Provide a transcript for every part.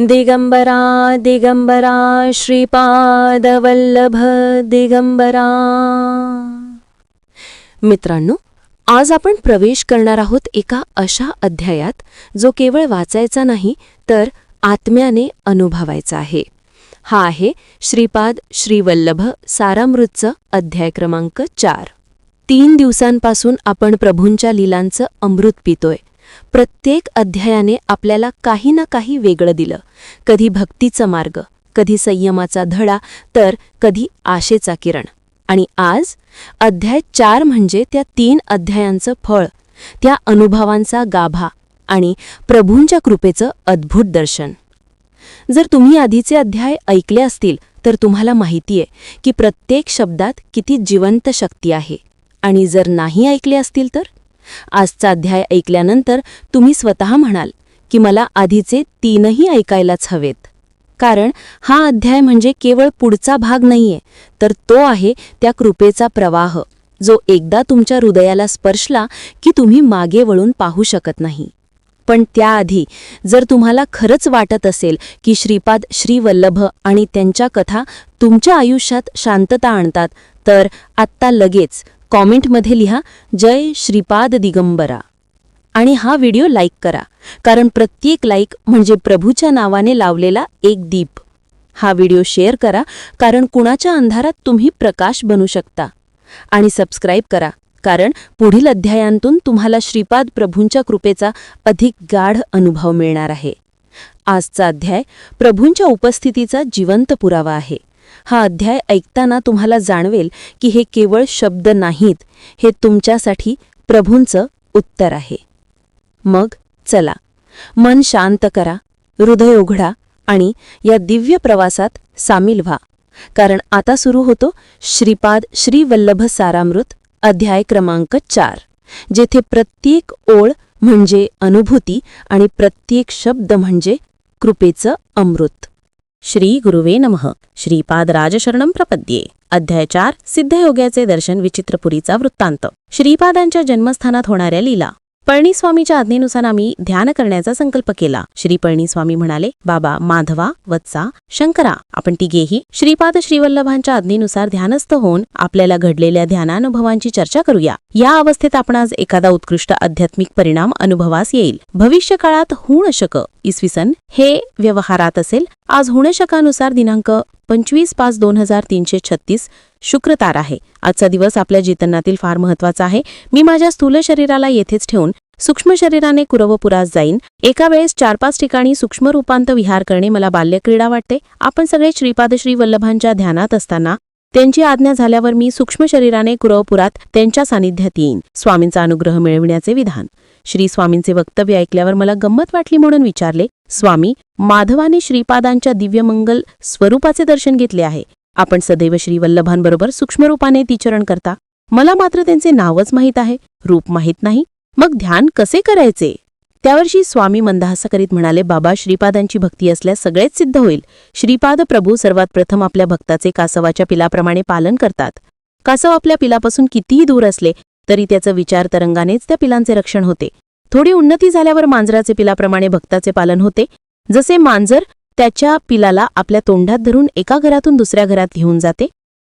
दिगंबरा दिगंबरा श्रीपादवल्लभ दिगंबरा. मित्रांनो आज आपण प्रवेश करणार आहोत एका अशा अध्यायात जो केवळ वाचायचा नाही तर आत्म्याने अनुभवायचा आहे. हा आहे श्रीपाद श्रीवल्लभ सारामृतचं अध्याय क्रमांक चार. तीन दिवसांपासून आपण प्रभूंच्या लीलांचं अमृत पितोय. प्रत्येक अध्यायाने आपल्याला काही ना काही वेगळं दिलं. कधी भक्तीचा मार्ग कधी संयमाचा धडा तर कधी आशेचा किरण. आणि आज अध्याय चार म्हणजे त्या तीन अध्यायांचं फळ त्या अनुभवांचा गाभा आणि प्रभूंच्या कृपेचं अद्भुत दर्शन. जर तुम्ही आधीचे अध्याय ऐकले असतील तर तुम्हाला माहितीये की प्रत्येक शब्दात किती जिवंत शक्ती आहे. आणि जर नाही ऐकले असतील तर? आजचा अध्याय ऐकल्यानंतर तुम्ही स्वतः म्हणाल की मला आधीचे तीनही ऐकायलाच हवेत. कारण हा अध्याय म्हणजे केवळ पुढचा भाग नाहीये तर तो आहे त्या कृपेचा प्रवाह जो एकदा तुमच्या हृदयाला स्पर्शला की तुम्ही मागे वळून पाहू शकत नाही. पण त्याआधी जर तुम्हाला खरंच वाटत असेल की श्रीपाद श्रीवल्लभ आणि त्यांच्या कथा तुमच्या आयुष्यात शांतता आणतात तर आत्ता लगेच कॉमेंटमध्ये लिहा जय श्रीपाद दिगंबरा. आणि हा व्हिडिओ लाईक करा कारण प्रत्येक लाईक म्हणजे प्रभूच्या नावाने लावलेला एक दीप. हा व्हिडिओ शेअर करा कारण कुणाच्या अंधारात तुम्ही प्रकाश बनू शकता. आणि सबस्क्राईब करा कारण पुढील अध्यायांतून तुम्हाला श्रीपाद प्रभूंच्या कृपेचा अधिक गाढ अनुभव मिळणार आहे. आजचा अध्याय प्रभूंच्या उपस्थितीचा जिवंत पुरावा आहे. हा अध्याय ऐकताना तुम्हाला जाणवेल की हे केवळ शब्द नाहीत हे तुमच्यासाठी प्रभूंचं उत्तर आहे. मग चला मन शांत करा हृदय उघडा आणि या दिव्य प्रवासात सामील व्हा. कारण आता सुरू होतो श्रीपाद श्रीवल्लभ सारामृत अध्याय क्रमांक चार जेथे प्रत्येक ओळ म्हणजे अनुभूती आणि प्रत्येक शब्द म्हणजे कृपेचं अमृत. श्री गुरुवे नमः. श्रीपाद राजशरणम प्रपद्ये. अध्याय चार सिद्धयोग्याचे दर्शन विचित्रपुरीचा वृत्तांत. श्रीपादांच्या जन्मस्थानात होणाऱ्या लीला. पळणीस्वामीच्या आज्ञेनुसार आम्ही ध्यान करण्याचा संकल्प केला. श्री पळणीस्वामी म्हणाले बाबा माधवा वत्सा शंकरा आपण तिघेही श्रीपाद श्रीवल्लभांच्या आज्ञेनुसार ध्यानस्थ होऊन आपल्याला घडलेल्या ध्यानानुभवांची चर्चा करूया. या अवस्थेत आपण आज एखादा उत्कृष्ट आध्यात्मिक परिणाम अनुभवास येईल. भविष्य काळात हुणशक इसवी सन हे व्यवहारात असेल. आज हुणशकानुसार दिनांक पंचवीस पाच दोन हजार तीनशे छत्तीस शुक्रतार आहे. आजचा दिवस आपल्या जीतनातील फार महत्त्वाचा आहे. मी माझ्या स्थूल शरीराला येथेच ठेवून सूक्ष्म शरीराने कुरवपुरात जाईन. एका वेळेस चार पाच ठिकाणी सूक्ष्म रूपांत विहार करणे मला बाल्यक्रीडा वाटते. आपण सगळे श्रीपाद श्री वल्लभांच्या ध्यानात असताना त्यांची आज्ञा झाल्यावर मी सूक्ष्म शरीराने कुरवपुरात त्यांच्या सानिध्यात येईन. स्वामींचा अनुग्रह मिळविण्याचे विधान. श्री स्वामींचे वक्तव्य ऐकल्यावर मला गंमत वाटली म्हणून विचारले स्वामी माधवाने श्रीपादांच्या दिव्यमंगल स्वरूपाचे दर्शन घेतले आहे. आपण सदैव श्री वल्लभांबरोबर सूक्ष्मरूपाने तिचरण करता. मला मात्र त्यांचे नावच माहीत आहे. रूप माहीत नाही. मग ध्यान कसे करायचे? त्यावर्षी स्वामी मंदहासा करीत म्हणाले बाबा श्रीपादांची भक्ती असल्यास सगळेच सिद्ध होईल. श्रीपाद प्रभू सर्वात प्रथम आपल्या भक्ताचे कासवाच्या पिलाप्रमाणे पालन करतात. कासव आपल्या पिलापासून कितीही दूर असले तरी त्याचं विचार तरंगानेच त्या पिलांचे रक्षण होते. थोडी उन्नती झाल्यावर मांजराचे पिलाप्रमाणे भक्ताचे पालन होते. जसे मांजर त्याच्या पिलाला आपल्या तोंडात धरून एका घरातून दुसऱ्या घरात घेऊन जाते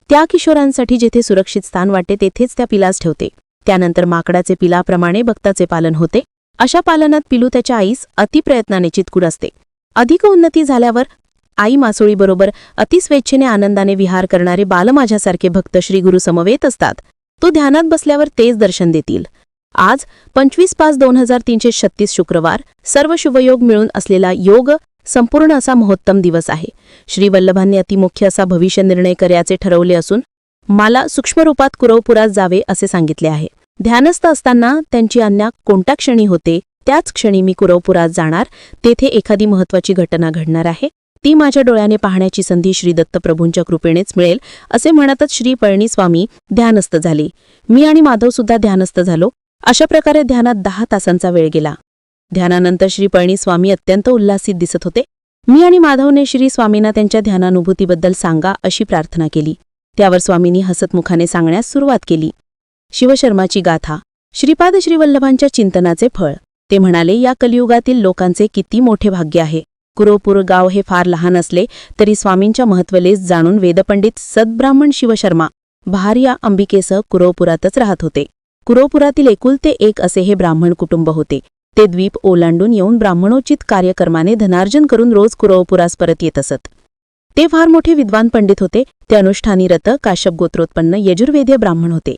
त्या किशोरांसाठी जेथे सुरक्षित स्थान वाटते तेथेच त्या पिलास ठेवते. त्यानंतर माकडाचे पिलाप्रमाणे भक्ताचे पालन होते. अशा पालनात पिलू त्याच्या आईस अतिप्रयत्नाने चितकूड असते. अधिक उन्नती झाल्यावर आई मासोळीबरोबर अतिस्वेच्छेने आनंदाने विहार करणारे बाल माझ्यासारखे भक्त श्रीगुरु समवेत असतात. तो ध्यानात बसल्यावर तेच दर्शन देतील. आज पंचवीस पाच दोन हजार तीनशे छत्तीस शुक्रवार सर्व शुभयोग मिळून असलेला योग संपूर्ण असा महोत्तम दिवस आहे. श्री वल्लभांनी अतिमुख्य असा भविष्य निर्णय करायचे ठरवले असून मला सूक्ष्मरूपात कुरवपुरात जावे असे सांगितले आहे. ध्यानस्थ असताना त्यांची आज्ञा कोणत्या क्षणी होते त्याच क्षणी मी कुरवपुरात जाणार तेथे एखादी महत्वाची घटना घडणार आहे. ती माझ्या डोळ्याने पाहण्याची संधी श्री दत्तप्रभूंच्या कृपेनेच मिळेल असे म्हणतच श्री पळणीस्वामी ध्यानस्थ झाले. मी आणि माधव सुद्धा ध्यानस्थ झालो. अशा प्रकारे ध्यानात दहा तासांचा वेळ गेला. ध्यानानंतर श्री पळणीस्वामी अत्यंत उल्हासित दिसत होते. मी आणि माधवने श्री स्वामींना त्यांच्या ध्यानानुभूतीबद्दल सांगा अशी प्रार्थना केली. त्यावर स्वामींनी हसतमुखाने सांगण्यास सुरुवात केली. शिवशर्माची गाथा श्रीपाद श्रीवल्लभांच्या चिंतनाचे फळ. ते म्हणाले या कलियुगातील लोकांचे किती मोठे भाग्य आहे. कुरोपूर गाव हे फार लहान असले तरी स्वामींच्या महत्वलेस जाणून वेदपंडित सद्ब्राह्मण शिवशर्मा भार्या अंबिकेसह कुरोपुरातच राहत होते. कुरोपुरातील एकुलते एक असे हे ब्राह्मण कुटुंब होते. ते द्वीप ओलांडून येऊन ब्राह्मणोचित कार्यक्रमाने धनार्जन करून रोज कुरोपुरास परत येत असत. ते फार मोठे विद्वान पंडित होते. ते अनुष्ठानी रत काश्यप गोत्रोत्पन्न यजुर्वेदीय ब्राह्मण होते.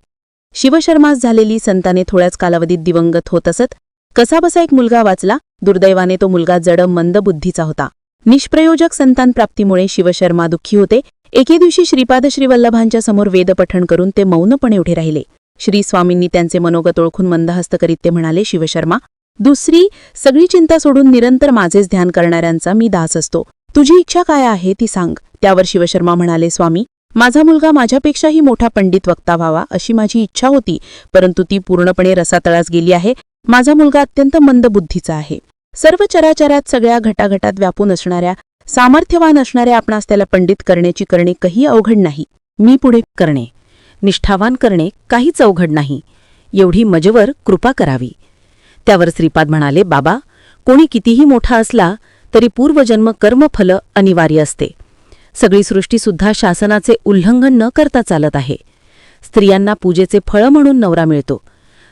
शिवशर्मास झालेली संताने थोड्याच कालावधीत दिवंगत होत असत. कसाबसा एक मुलगा वाचला? दुर्दैवाने तो मुलगा जड मंद बुद्धीचा होता. निष्प्रयोजक संतान प्राप्तीमुळे शिवशर्मा दुःखी होते. एके दिवशी श्रीपाद श्रीवल्लभांच्या समोर वेदपठण करून ते मौनपणे उभे राहिले. श्री स्वामींनी त्यांचे मनोगत ओळखून मंदहस्त करीत ते म्हणाले शिवशर्मा दुसरी सगळी चिंता सोडून निरंतर माझेच ध्यान करणाऱ्यांचा मी दास असतो. तुझी इच्छा काय आहे ती सांग. त्यावर शिवशर्मा म्हणाले स्वामी माझा मुलगा माझ्यापेक्षाही मोठा पंडित वक्ता व्हावा अशी माझी इच्छा होती परंतु ती पूर्णपणे रसातळास गेली आहे. माझा मुलगा अत्यंत मंद बुद्धीचा आहे. सर्व चराचरात सगळ्या घटाघटात व्यापून असणाऱ्या सामर्थ्यवान असणाऱ्या आपणास त्याला पंडित करण्याची करणे काही अवघड नाही. मी पुढे करणे. निष्ठावान करणे काहीच अवघड नाही. एवढी मजवर कृपा करावी. त्यावर श्रीपाद म्हणाले बाबा कोणी कितीही मोठा असला तरी पूर्वजन्म कर्मफल अनिवार्य असते. सगळी सृष्टीसुद्धा शासनाचे उल्लंघन न करता चालत आहे. स्त्रियांना पूजेचे फळ म्हणून नवरा मिळतो.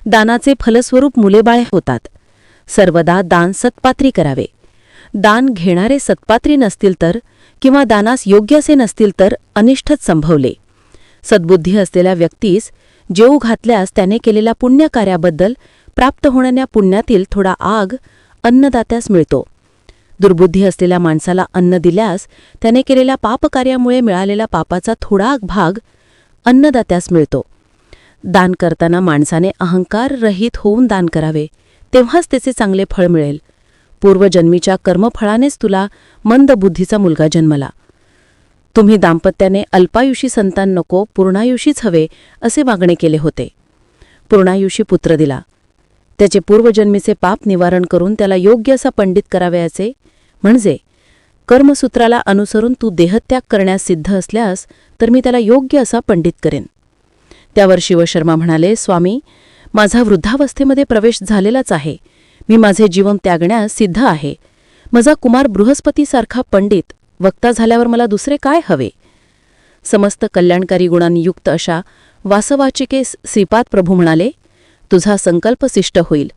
दानाचे फलस्वरूप मुलेबाळे होतात. सर्वदा दान सत्पात्री करावे. दान घेणारे सत्पात्री नसतील तर किंवा दानास योग्य असे नसतील तर अनिष्टच संभवले. सद्बुद्धी असलेल्या व्यक्तीस जेऊ घातल्यास त्याने केलेल्या पुण्यकार्याबद्दल प्राप्त होणाऱ्या पुण्यातील थोडा आग अन्नदात्यास मिळतो. दुर्बुद्धी असलेल्या माणसाला अन्न दिल्यास त्याने केलेल्या पापकार्यामुळे मिळालेला पापाचा थोडा भाग अन्नदात्यास मिळतो. दान करताना माणसाने अहंकार रहित होऊन दान करावे तेव्हाच त्याचे चांगले फळ मिळेल. पूर्वजन्मीच्या कर्मफळानेच तुला मंद बुद्धीचा मुलगा जन्मला. तुम्ही दाम्पत्याने अल्पायुषी संतान नको पूर्णायुषीच हवे असे मागणे केले होते. पूर्णायुषी पुत्र दिला. त्याचे पूर्वजन्मीचे पाप निवारण करून त्याला योग्य असा पंडित करावयाचे म्हणजे कर्मसूत्राला अनुसरून तू देहत्याग करण्यास सिद्ध असल्यास तर मी त्याला योग्य असा पंडित करेन. त्यावर शिवशर्मा म्हणाले स्वामी माझा वृद्धावस्थेमध्ये प्रवेश झालेलाच आहे. मी माझे जीवन त्यागण्यास सिद्ध आहे. माझा कुमार बृहस्पतीसारखा पंडित वक्ता झाल्यावर मला दुसरे काय हवे समस्त कल्याणकारी गुणांनी युक्त अशा वासवाचिकेस श्रीपाद प्रभू म्हणाले तुझा संकल्प शिष्ट होईल.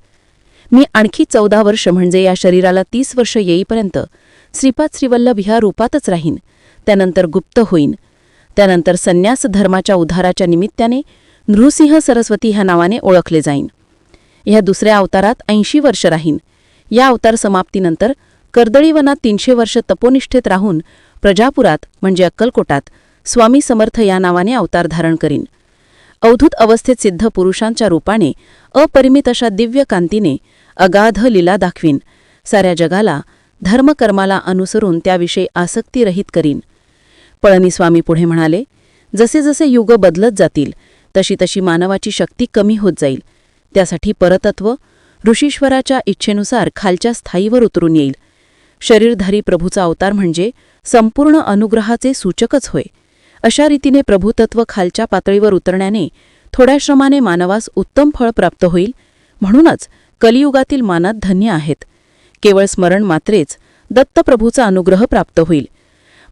मी आणखी चौदा वर्ष म्हणजे या शरीराला तीस वर्ष येईपर्यंत श्रीपाद श्रीवल्लभ ह्या रूपातच राहीन. त्यानंतर गुप्त होईन. त्यानंतर संन्यास धर्माच्या उद्धाराच्या निमित्ताने नृसिंह सरस्वती ह्या नावाने ओळखले जाईन. ह्या दुसऱ्या अवतारात ऐंशी वर्ष राहीन. या अवतार समाप्तीनंतर कर्दळीवनात तीनशे वर्ष तपोनिष्ठेत राहून प्रजापुरात म्हणजे अक्कलकोटात स्वामी समर्थ या नावाने अवतार धारण करीन. अवधूत अवस्थेत सिद्ध पुरुषांच्या रूपाने अपरिमित अशा दिव्य कांतीने अगाध लीला दाखवीन. साऱ्या जगाला धर्मकर्माला अनुसरून त्याविषयी आसक्तिरहित करीन. पळणीस्वामी पुढे म्हणाले जसे जसे युग बदलत जातील तशी तशी मानवाची शक्ती कमी होत जाईल. त्यासाठी परतत्व ऋषीश्वराच्या इच्छेनुसार खालच्या स्थायीवर उतरून येईल. शरीरधारी प्रभूचा अवतार म्हणजे संपूर्ण अनुग्रहाचे सूचकच होय. अशा रीतीने प्रभुतत्व खालच्या पातळीवर उतरण्याने थोड्या श्रमाने मानवास उत्तम फळ प्राप्त होईल. म्हणूनच कलियुगातील मानात धन्य आहेत. केवळ स्मरण मात्रेच दत्तप्रभूचा अनुग्रह प्राप्त होईल.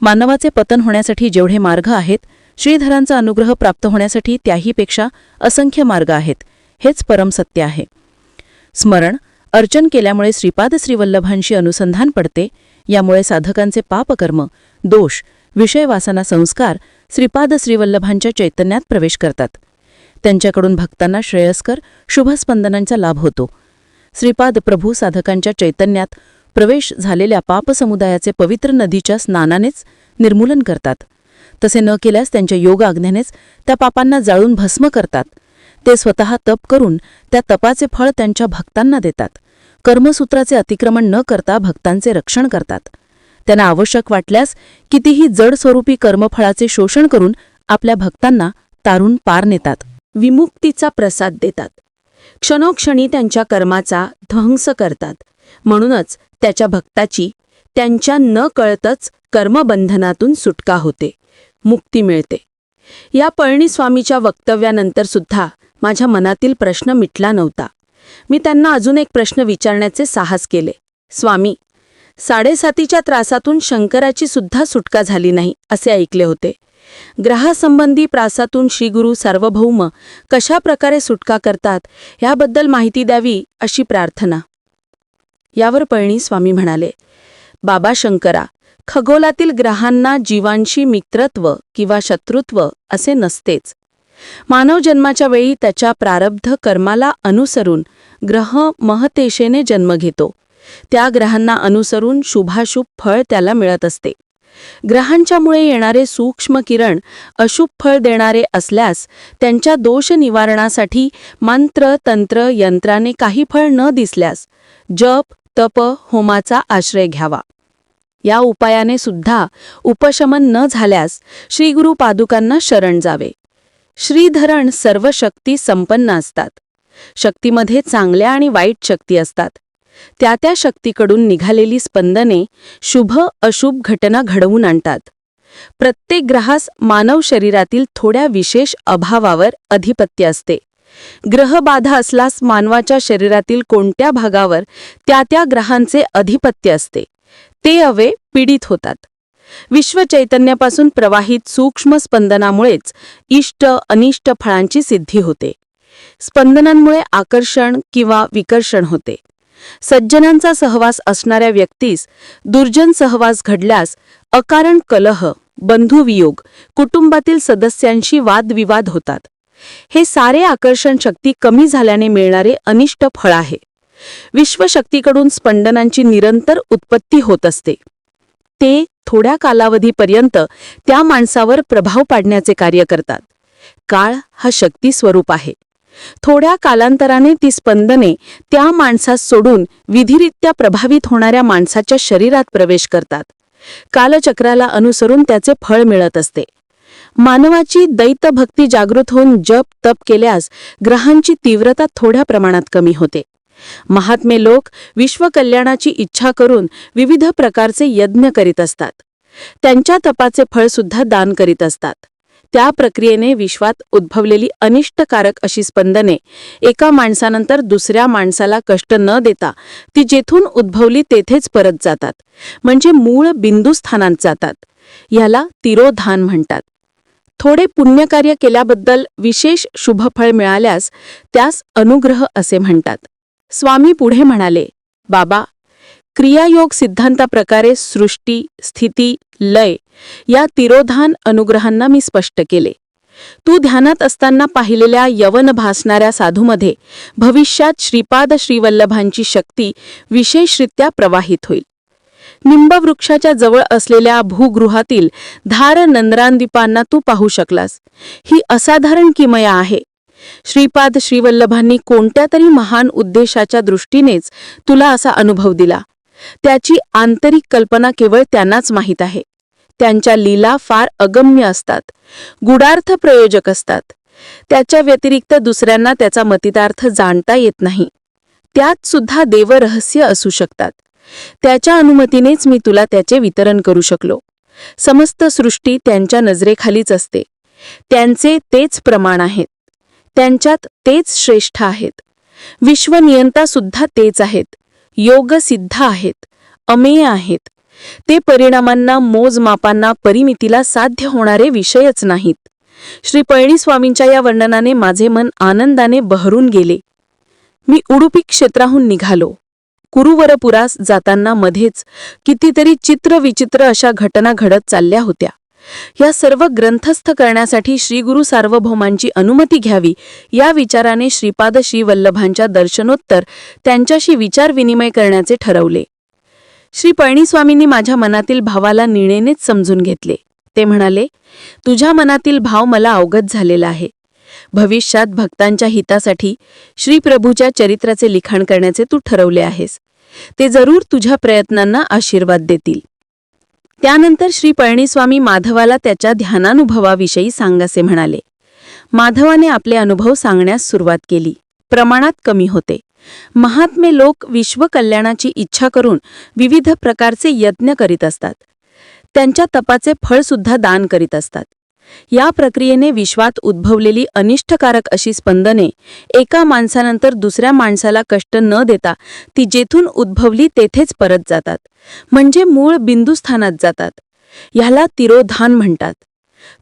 मानवाचे पतन होण्यासाठी जेवढे मार्ग आहेत श्रीधरांचा अनुग्रह प्राप्त होण्यासाठी त्याहीपेक्षा असंख्य मार्ग आहेत हेच परमसत्य आहे. स्मरण अर्चन केल्यामुळे श्रीपाद श्रीवल्लभांशी अनुसंधान पडते यामुळे साधकांचे पापकर्म दोष विषयवासना संस्कार श्रीपाद श्रीवल्लभांच्या चैतन्यात प्रवेश करतात. त्यांच्याकडून भक्तांना श्रेयस्कर शुभस्पंदनांचा लाभ होतो. श्रीपाद प्रभू साधकांच्या चैतन्यात प्रवेश झालेल्या पापसमुदायाचे पवित्र नदीच्या स्नानानेच निर्मूलन करतात. तसे न केल्यास त्यांच्या योग आज्ञेनेच त्या पापांना जाळून भस्म करतात. ते स्वतः तप करून त्या तपाचे फळ त्यांच्या भक्तांना देतात. कर्मसूत्राचे अतिक्रमण न करता भक्तांचे रक्षण करतात. त्यांना आवश्यक वाटल्यास कितीही जडस्वरूपी कर्मफळाचे शोषण करून आपल्या भक्तांना तारून पार नेतात. विमुक्तीचा प्रसाद देतात. क्षणोक्षणी त्यांच्या कर्माचा ध्वंस करतात. म्हणूनच त्याच्या भक्ताची त्यांच्या न कळतच कर्मबंधनातून सुटका होते मुक्ती मिळते. या पळणीस्वामीच्या वक्तव्यानंतर सुद्धा माझ्या मनातील प्रश्न मिटला नव्हता. मी त्यांना अजून एक प्रश्न विचारण्याचे साहस केले. स्वामी साडेसातीच्या त्रासातून शंकराची सुद्धा सुटका झाली नाही असे ऐकले होते. ग्रहासंबंधी प्रासातून श्रीगुरू सार्वभौम कशा प्रकारे सुटका करतात याबद्दल माहिती द्यावी अशी प्रार्थना यावर पळणी स्वामी म्हणाले बाबा शंकरा खगोलातील ग्रहांना जीवांशी मित्रत्व किंवा शत्रुत्व असे नसतेच. मानव जन्माच्या वेळी त्याच्या प्रारब्ध कर्माला अनुसरून ग्रह महतेशेने जन्म घेतो. त्या ग्रहांना अनुसरून शुभाशुभ फळ त्याला मिळत असते. ग्रहांच्यामुळे येणारे सूक्ष्म किरण अशुभ फळ देणारे असल्यास त्यांच्या दोष निवारणासाठी मंत्र तंत्र यंत्राने काही फळ न दिसल्यास जप तप होमाचा आश्रय घ्यावा. या उपायाने सुद्धा उपशमन न झाल्यास श्रीगुरु पादुकांना शरण जावे. श्रीधरण सर्व शक्ती संपन्न असतात. शक्तीमध्ये चांगल्या आणि वाईट शक्ती असतात. त्या त्या शक्तीकडून निघालेली स्पंदने शुभ अशुभ घटना घडवून आणतात. प्रत्येक ग्रहास मानव शरीरातील थोड्या विशेष अभावावर अधिपत्य असते. ग्रहबाधा असल्यास मानवाच्या शरीरातील कोणत्या भागावर त्या त्या ग्रहांचे अधिपत्य असते. ते अवे पीडित होतात. विश्वचैतन्यापासून प्रवाहित सूक्ष्म स्पंदनामुळेच इष्ट अनिष्ट फळांची सिद्धी होते. स्पंदनांमुळे आकर्षण किंवा विकर्षण होते. सज्जनांचा सहवास असणाऱ्या व्यक्तीस दुर्जन सहवास घडल्यास अकारण कलह बंधुवियोग कुटुंबातील सदस्यांशी वादविवाद होतात. हे सारे आकर्षण शक्ती कमी झाल्याने मिळणारे अनिष्ट फळ आहे. विश्वशक्तीकडून स्पंदनांची निरंतर उत्पत्ती होत असते. ते थोड्या कालावधीपर्यंत त्या माणसावर प्रभाव पाडण्याचे कार्य करतात. काळ हा शक्ती स्वरूप आहे. थोड्या कालांतराने ती स्पंदने त्या माणसास सोडून विधिरित्या प्रभावित होणाऱ्या माणसाच्या शरीरात प्रवेश करतात. कालचक्राला अनुसरून त्याचे फळ मिळत असते. मानवाची दैतभक्ती जागृत होऊन जप तप केल्यास ग्रहांची तीव्रता थोड्या प्रमाणात कमी होते. महात्मे लोक विश्वकल्याणाची इच्छा करून विविध प्रकारचे यज्ञ करीत असतात. त्यांच्या तपाचे फळसुद्धा दान करीत असतात. त्या प्रक्रियेने विश्वात उद्भवलेली अनिष्टकारक अशी स्पंदने एका माणसानंतर दुसऱ्या माणसाला कष्ट न देता ती जेथून उद्भवली तेथेच परत जातात. म्हणजे मूळ बिंदुस्थानात जातात. याला तिरोधान म्हणतात. थोडे पुण्यकार्य केल्याबद्दल विशेष शुभफळ मिळाल्यास त्यास अनुग्रह असे म्हणतात. स्वामी पुढे म्हणाले बाबा क्रियायोग सिद्धांताप्रकारे सृष्टी स्थिती लय या तिरोधान अनुग्रहांना मी स्पष्ट केले. तू ध्यानात असताना पाहिलेल्या यवन भासणाऱ्या साधूमध्ये भविष्यात श्रीपाद श्रीवल्लभांची शक्ती विशेषरित्या प्रवाहित होईल. निंबवृक्षाच्या जवळ असलेल्या भूगृहातील धार नंद्रांदीपांना तू पाहू शकलास. ही असाधारण किमया आहे. श्रीपाद श्रीवल्लभांनी कोणत्या तरी महान उद्देशाच्या दृष्टीनेच तुला असा अनुभव दिला? त्याची आंतरिक कल्पना केवळ त्यांनाच माहीत आहे. त्यांच्या लीला फार अगम्य असतात. गुडार्थ प्रयोजक असतात. त्याच्या व्यतिरिक्त दुसऱ्यांना त्याचा मतितार्थ जाणता येत नाही. त्यात सुद्धा देवरहस्य असू शकतात. त्याच्या अनुमतीनेच मी तुला त्याचे वितरण करू शकलो. समस्त सृष्टी त्यांच्या नजरेखालीच असते. त्यांचे तेच प्रमाण आहेत. त्यांच्यात तेच श्रेष्ठ आहेत. विश्वनियंता सुद्धा तेच आहेत. योग सिद्ध आहेत. अमेय आहेत. ते परिणामांना मोजमापांना परिमितीला साध्य होणारे विषयच नाहीत. श्री पळणीस्वामींच्या या वर्णनाने माझे मन आनंदाने बहरून गेले. मी उडुपी क्षेत्राहून निघालो. कुरुवरपुरास जाताना मध्येच कितीतरी चित्रविचित्र अशा घटना घडत चालल्या होत्या. या सर्व ग्रंथस्थ करण्यासाठी श्रीगुरु सार्वभौमांची अनुमती घ्यावी या विचाराने श्रीपाद श्रीवल्लभांच्या दर्शनोत्तर त्यांच्याशी विचारविनिमय करण्याचे ठरवले. श्री पळणीस्वामींनी माझ्या मनातील भावाला निणेनेच समजून घेतले. ते म्हणाले तुझ्या मनातील भाव मला अवगत झालेला आहे. भविष्यात भक्तांच्या हितासाठी श्रीप्रभूच्या चरित्राचे लिखाण करण्याचे तू ठरवले आहेस. ते जरूर तुझ्या प्रयत्नांना आशीर्वाद देतील. त्यानंतर श्री पळणीस्वामी माधवाला त्याच्या ध्यानानुभवाविषयी सांगासे म्हणाले. माधवाने आपले अनुभव सांगण्यास सुरुवात केली. प्रमाणात कमी होते. महात्मे लोक विश्वकल्याणाची इच्छा करून विविध प्रकारचे यज्ञ करीत असतात. त्यांच्या तपाचे फळसुद्धा दान करीत असतात. या प्रक्रियेने विश्वात उद्भवलेली अनिष्टकारक अशी स्पंदने एका माणसानंतर दुसऱ्या माणसाला कष्ट न देता ती जेथून उद्भवली तेथेच परत जातात. म्हणजे मूळ बिंदुस्थानात जातात. ह्याला तिरोधान म्हणतात.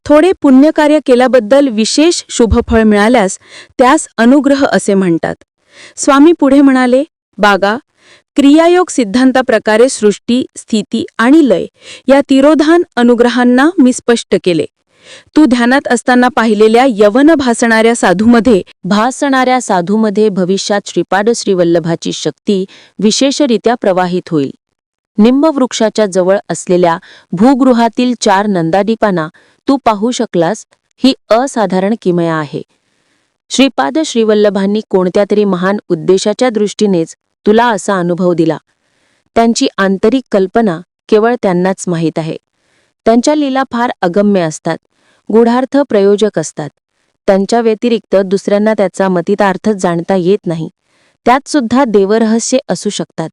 थोडे पुण्यकार्य केल्याबद्दल विशेष शुभफळ मिळाल्यास त्यास अनुग्रह असे म्हणतात. स्वामी पुढे म्हणाले बागा क्रियायोग सिद्धांताप्रकारे सृष्टी स्थिती आणि लय या तिरोधान अनुग्रहांना मी स्पष्ट केले. तू ध्यानात असताना पाहिलेल्या यवन भासणाऱ्या साधूमध्ये भासणाऱ्या साधूमध्ये भविष्यात श्रीपाद श्रीवल्लभाची शक्ती विशेषरित्या प्रवाहित होईल. निम्बवृक्षाच्या जवळ असलेल्या भूगृहातील चार नंदादीपांना तू पाहू शकलास ही असाधारण किमया आहे. श्रीपाद श्रीवल्लभांनी कोणत्या तरी महान उद्देशाच्या दृष्टीनेच तुला असा अनुभव दिला. त्यांची आंतरिक कल्पना केवळ त्यांनाच माहीत आहे. त्यांच्या लीला फार अगम्य असतात. गूढार्थ प्रयोजक असतात. त्यांच्या व्यतिरिक्त दुसऱ्यांना त्याचा मतितार्थ जाणता येत नाही. त्यात सुद्धा देवरहस्य असू शकतात.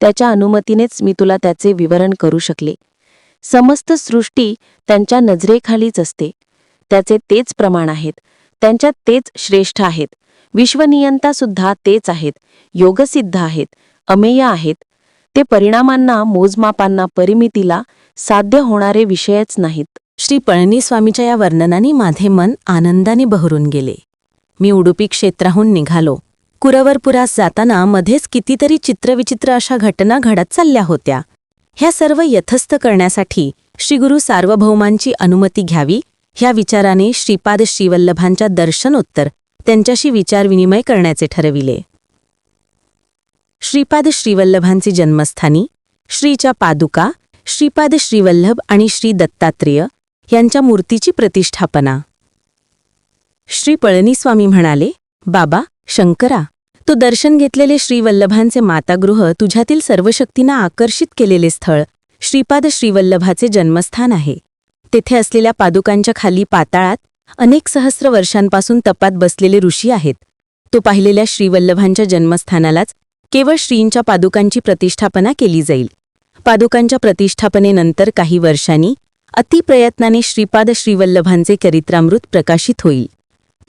त्याच्या अनुमतीनेच मी तुला त्याचे विवरण करू शकले. समस्त सृष्टी त्यांच्या नजरेखालीच असते. त्याचे तेच प्रमाण आहेत. त्यांच्यात तेच श्रेष्ठ आहेत. विश्वनियंता सुद्धा तेच आहेत. योगसिद्ध आहेत. अमेय आहेत. ते परिणामांना मोजमापांना परिमितीला साध्य होणारे विषयच नाहीत. श्री पळणीस्वामीच्या या वर्णनाने माझे मन आनंदाने बहरून गेले. मी उडुपी क्षेत्राहून निघालो. कुरवरपुरास जाताना मध्येच कितीतरी चित्रविचित्र अशा घटना घडत चालल्या होत्या. ह्या सर्व यथस्थ करण्यासाठी श्रीगुरु सार्वभौमांची अनुमती घ्यावी ह्या विचाराने श्रीपाद श्रीवल्लभांच्या दर्शनोत्तर त्यांच्याशी विचारविनिमय करण्याचे ठरविले. श्रीपाद श्रीवल्लभांचे जन्मस्थानी श्रीच्या पादुका श्रीपाद श्रीवल्लभ आणि श्री दत्तात्रेय यांच्या मूर्तीची प्रतिष्ठापना. श्री पळणीस्वामी म्हणाले बाबा शंकरा तू दर्शन घेतलेले श्रीवल्लभांचे मातागृह तुझ्यातील सर्व शक्तींना आकर्षित केलेले स्थळ श्रीपाद श्रीवल्लभाचे जन्मस्थान आहे. तेथे असलेल्या पादुकांच्या खाली पाताळात अनेक सहस्र वर्षांपासून तपात बसलेले ऋषी आहेत. तो पाहिलेल्या श्रीवल्लभांच्या जन्मस्थानालाच केवळ श्रींच्या पादुकांची प्रतिष्ठापना केली जाईल. पादुकांच्या प्रतिष्ठापनेनंतर काही वर्षांनी अतिप्रयत्नाने श्रीपाद श्रीवल्लभांचे चरित्रामृत प्रकाशित होईल.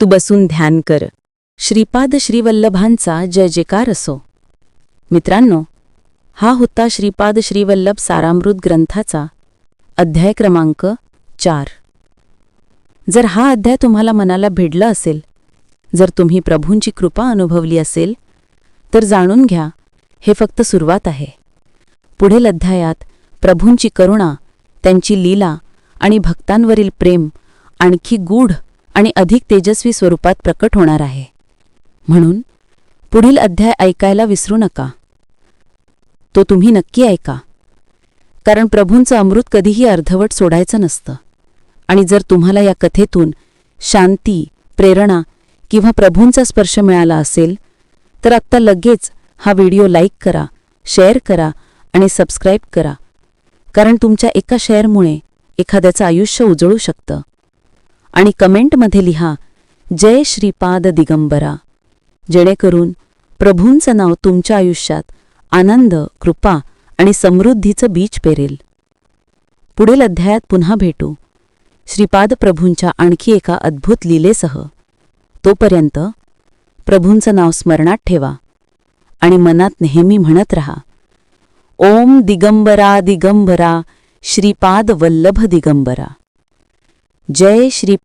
तू बसून ध्यान कर. श्रीपाद श्रीवल्लभांचा जय जयकार असो. मित्रांनो हा होता श्रीपाद श्रीवल्लभ सारामृत ग्रंथाचा अध्याय क्रमांक चार. जर हा अध्याय तुम्हाला मनाला भिडला असेल जर तुम्ही प्रभूंची कृपा अनुभवली असेल तर जाणून घ्या हे फक्त सुरुवात आहे. पुढील अध्यायात प्रभूंची करुणा त्यांची लीला आणि भक्तांवरील प्रेम आणखी गूढ आणि अधिक तेजस्वी स्वरूपात प्रकट होणार आहे. म्हणून पुढील अध्याय ऐकायला विसरू नका. तो तुम्ही नक्की ऐका. कारण प्रभूंचं अमृत कधीही अर्धवट सोडायचं नसतं. आणि जर तुम्हाला या कथेतून शांती प्रेरणा किंवा प्रभूंचा स्पर्श मिळाला असेल तर आत्ता लगेच हा व्हिडिओ लाईक करा शेअर करा आणि सबस्क्राईब करा. कारण तुमच्या एका शेअरमुळे एखाद्याचं आयुष्य उजळू शकतं. आणि कमेंटमध्ये लिहा जय श्रीपाद दिगंबरा. जेणेकरून प्रभूंचं नाव तुमच्या आयुष्यात आनंद कृपा आणि समृद्धीचं बीज पेरेल. पुढील अध्यायात पुन्हा भेटू. श्रीपाद प्रभूंच्या आणखी एका अद्भुत लीलेसह. तोपर्यंत प्रभूंचं नाव स्मरणात ठेवा आणि मनात नेहमी म्हणत रहा ओम दिगंबरा दिगंबरा श्रीपाद वल्लभ दिगंबरा। जय श्री